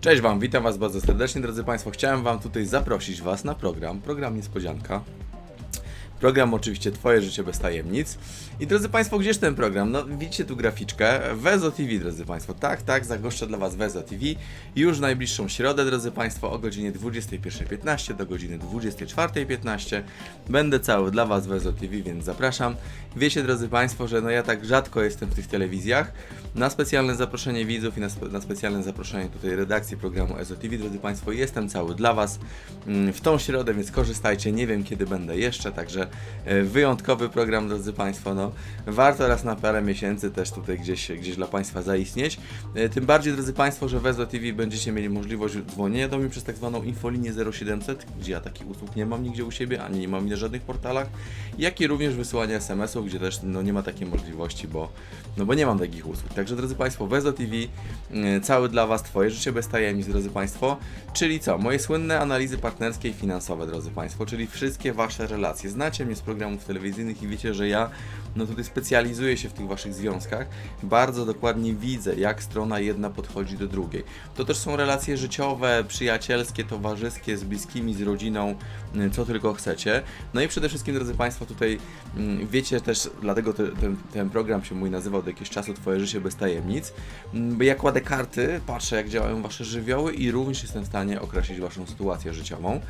Cześć Wam, witam Was bardzo serdecznie, drodzy Państwo. Chciałem Wam tutaj zaprosić Was na program, program Niespodzianka. Program oczywiście Twoje życie bez tajemnic. I drodzy Państwo, gdzież ten program? No widzicie tu graficzkę. Wezo TV, drodzy Państwo. Tak, tak, zagoszczę dla Was Wezo TV. Już najbliższą środę, drodzy Państwo, o godzinie 21.15 do godziny 24.15. Będę cały dla Was Wezo TV, więc zapraszam. Wiecie, drodzy Państwo, że no ja tak rzadko jestem w tych telewizjach. Na specjalne zaproszenie widzów i na, spe, na specjalne zaproszenie tutaj redakcji programu EZO TV, drodzy Państwo, jestem cały dla Was mm, w tą środę, więc korzystajcie. Nie wiem kiedy będę jeszcze, także wyjątkowy program, drodzy Państwo. No, warto raz na parę miesięcy też tutaj gdzieś, gdzieś dla Państwa zaistnieć. E, Tym bardziej, drodzy Państwo, że w TV będziecie mieli możliwość dzwonienia do mnie przez tak zwaną infolinię 0700, gdzie ja takich usług nie mam nigdzie u siebie, ani nie mam na żadnych portalach, jak i również wysyłania SMS-ów, gdzie też no, nie ma takiej możliwości, bo, no, bo nie mam takich usług. Także, drodzy Państwo, Wezo TV, e, cały dla Was, Twoje życie bez tajemnic, drodzy Państwo. Czyli co? Moje słynne analizy partnerskie i finansowe, drodzy Państwo, czyli wszystkie Wasze relacje. Znacie mnie z programów telewizyjnych i wiecie, że ja no tutaj specjalizuję się w tych Waszych związkach. Bardzo dokładnie widzę, jak strona jedna podchodzi do drugiej. To też są relacje życiowe, przyjacielskie, towarzyskie, z bliskimi, z rodziną, y, co tylko chcecie. No i przede wszystkim, drodzy Państwo, tutaj mm, wiecie też, dlatego te, ten, ten program się mój nazywał do jakiegoś czasu Twoje życie bez tajemnic, mm, ja kładę karty, patrzę jak działają Wasze żywioły i również jestem w stanie określić Waszą sytuację życiową.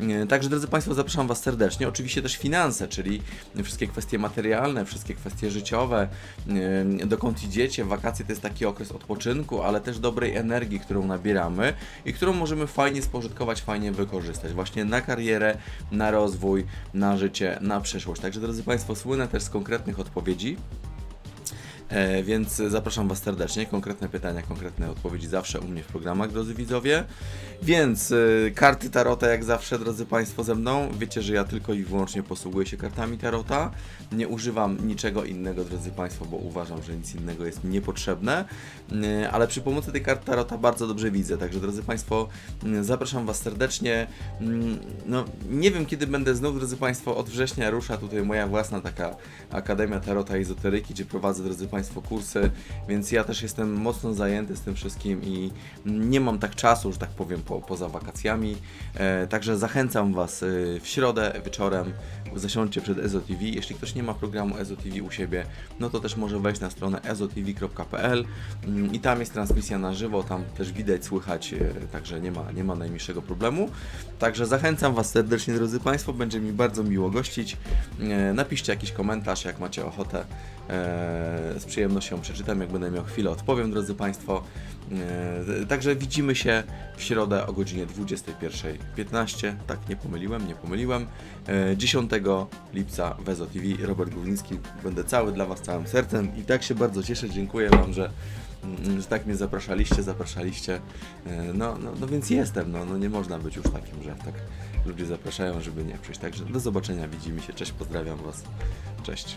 Y, Także, drodzy Państwo, zapraszam Was serdecznie. Oczywiście też finanse, czyli wszystkie kwestie materialne, wszystkie kwestie życiowe, dokąd idziecie. Wakacje to jest taki okres odpoczynku, ale też dobrej energii, którą nabieramy i którą możemy fajnie spożytkować, fajnie wykorzystać właśnie na karierę, na rozwój, na życie, na przyszłość. Także, drodzy Państwo, słynę też z konkretnych odpowiedzi. E, więc zapraszam Was serdecznie. Konkretne pytania, konkretne odpowiedzi zawsze u mnie w programach, drodzy widzowie. Więc e, karty Tarota, jak zawsze, drodzy Państwo, ze mną. Wiecie, że ja tylko i wyłącznie posługuję się kartami Tarota. Nie używam niczego innego, drodzy Państwo, bo uważam, że nic innego jest niepotrzebne. E, ale przy pomocy tej kart Tarota bardzo dobrze widzę. Także, drodzy Państwo, m, zapraszam Was serdecznie. Mm, No, nie wiem, kiedy będę znów, drodzy Państwo, od września rusza tutaj moja własna taka Akademia Tarota i Ezoteryki, gdzie prowadzę, drodzy Państwo, kursy, więc ja też jestem mocno zajęty z tym wszystkim i nie mam tak czasu, że tak powiem, po, poza wakacjami. E, także zachęcam Was e, w środę wieczorem, zasiądźcie przed EZO TV. Jeśli ktoś nie ma programu EZO TV u siebie, no to też może wejść na stronę ezotv.pl mm, i tam jest transmisja na żywo, tam też widać, słychać, e, także nie ma, nie ma najmniejszego problemu. Także zachęcam Was serdecznie, drodzy Państwo, będzie mi bardzo miło gościć. E, Napiszcie jakiś komentarz, jak macie ochotę. E, Z przyjemnością przeczytam, jak będę miał chwilę, odpowiem, drodzy Państwo. E, Także widzimy się w środę o godzinie 21.15. Tak, nie pomyliłem, nie pomyliłem. E, 10 lipca w Ezo TV. Robert Głównicki. Będę cały dla Was całym sercem i tak się bardzo cieszę. Dziękuję Wam, że, mm, że tak mnie zapraszaliście, zapraszaliście. E, No, no, no więc jestem, no, no nie można być już takim, że tak ludzie zapraszają, żeby nie przyjść. Także do zobaczenia, widzimy się. Cześć, pozdrawiam Was. Cześć.